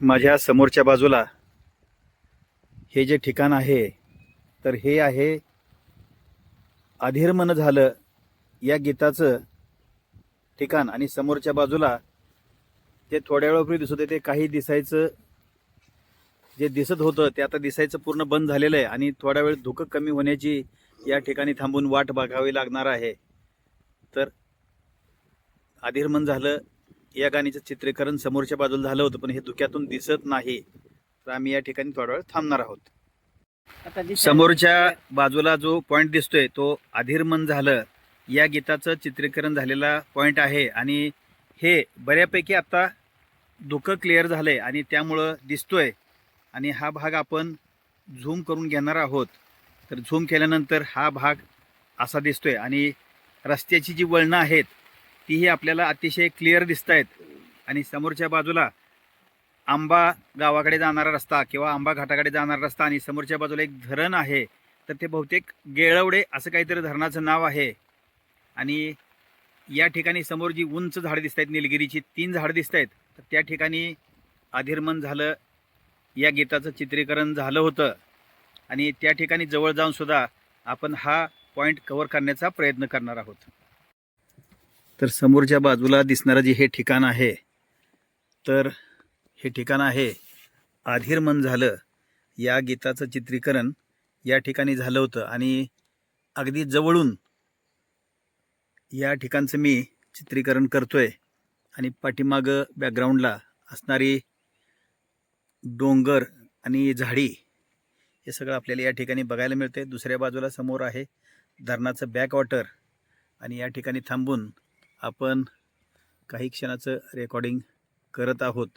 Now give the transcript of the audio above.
माझ्या समोरच्या बाजूला हे जे ठिकाण आहे तर हे आहे अधीरमन झालं या गीताचं ठिकाण. आणि समोरच्या बाजूला ते थोड्या वेळापूर्वी दिसत होते ते काही दिसायचं जे दिसत होतं ते आता दिसायचं पूर्ण बंद झालेलं आहे. आणि थोड्या वेळ धुकं कमी होण्याची या ठिकाणी थांबून वाट बघावी लागणार आहे. तर अधीर मन झालं या गाणीचं चित्रीकरण समोरच्या बाजूला झालं होतं पण हे धुक्यातून दिसत नाही. तर आम्ही या ठिकाणी थोडा वेळ थांबणार आहोत. समोरच्या बाजूला जो पॉइंट दिसतोय तो अधीर मन झालं. या गीताचं चित्रीकरण झालेला पॉइंट आहे आणि हे बऱ्यापैकी आता धुकं क्लिअर झालंय आणि त्यामुळं दिसतोय. आणि हा भाग आपण झूम करून घेणार आहोत. तर झूम केल्यानंतर हा भाग असा दिसतोय आणि रस्त्याची जी वळणं आहेत तीही आपल्याला अतिशय क्लिअर दिसत आहेत आणि समोरच्या बाजूला आंबा गावाकडे जाणारा रस्ता किंवा आंबा घाटाकडे जाणारा रस्ता आणि समोरच्या बाजूला एक धरण आहे तर ते बहुतेक गेळवडे असं काहीतरी धरणाचं नाव आहे. आणि या ठिकाणी समोर जी उंच झाडं दिसत आहेत निलगिरीची तीन झाडं दिसत आहेत तर त्या ठिकाणी अधिर्मन झालं या गीताचं चित्रीकरण झालं होतं. आणि त्या ठिकाणी जवळ जाऊनसुद्धा आपण हा पॉईंट कव्हर करण्याचा प्रयत्न करणार आहोत. तर समोरच्या बाजूला दिसणारं जे हे ठिकाण आहे तर हे ठिकाण आहे आधीर मन झालं. या गीताचं चित्रीकरण या ठिकाणी झालं होतं आणि अगदी जवळून या ठिकाणचं मी चित्रीकरण करतोय आणि पाठीमागं बॅकग्राऊंडला असणारी डोंगर आणि झाडी हे सगळं आपल्याला या ठिकाणी बघायला मिळते दुसऱ्या बाजूला समोर आहे धरणाचं बॅकवॉटर आणि या ठिकाणी थांबून आपण काही क्षणाचं रेकॉर्डिंग करत आहोत.